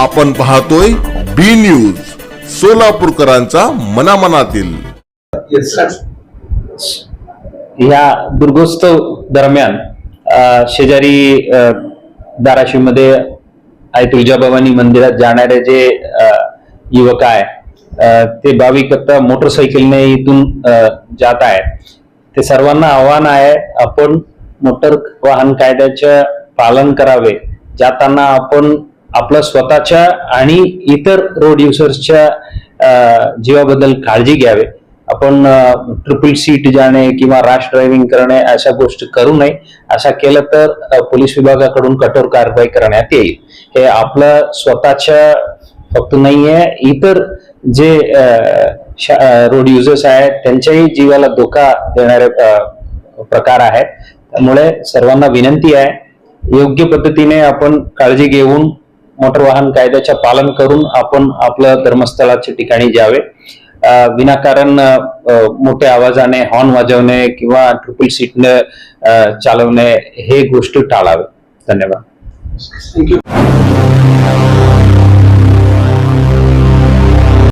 आपण पाहतोय बी न्यूज सोलापूरकरांचा मनामनातील. ह्या दुर्गोत्सव दरम्यान शेजारी धाराशिव धाराशिवमध्ये आई तुळजाभवानी मंदिरात जाणारे जे युवक आहे ते भाविक आता मोटरसायकलने इथून जात आहे ते सर्वांना आव्हान आहे आपण मोटर वाहन कायद्याचे पालन करावे. जाताना आपण आपल्या स्वतःच्या आणि इतर रोड युजर्सच्या जीवाबद्दल काळजी घ्यावे. आपण ट्रिपल सीट जाणे किंवा रॅश ड्रायव्हिंग करणे अशा गोष्टी करू नये. अशा केलं तर पोलीस विभागाकडून कठोर कारवाई करण्यात येईल. हे आपलं स्वतःच्या फक्त नाहीये इतर जे रोड युजर्स आहेत त्यांच्याही जीवाला धोका देणारे प्रकार आहेत. त्यामुळे सर्वांना विनंती आहे योग्य पद्धतीने आपण काळजी घेऊन मोटर वाहन कायद्याचे पालन करून आपण आपल्या धर्मस्थळाच्या ठिकाणी जावे. विनाकारण मोठ्या आवाजाने हॉर्न वाजवणे किंवा ट्रिपल सीटने चालवणे हे गोष्ट टाळावे. धन्यवाद. थँक्यू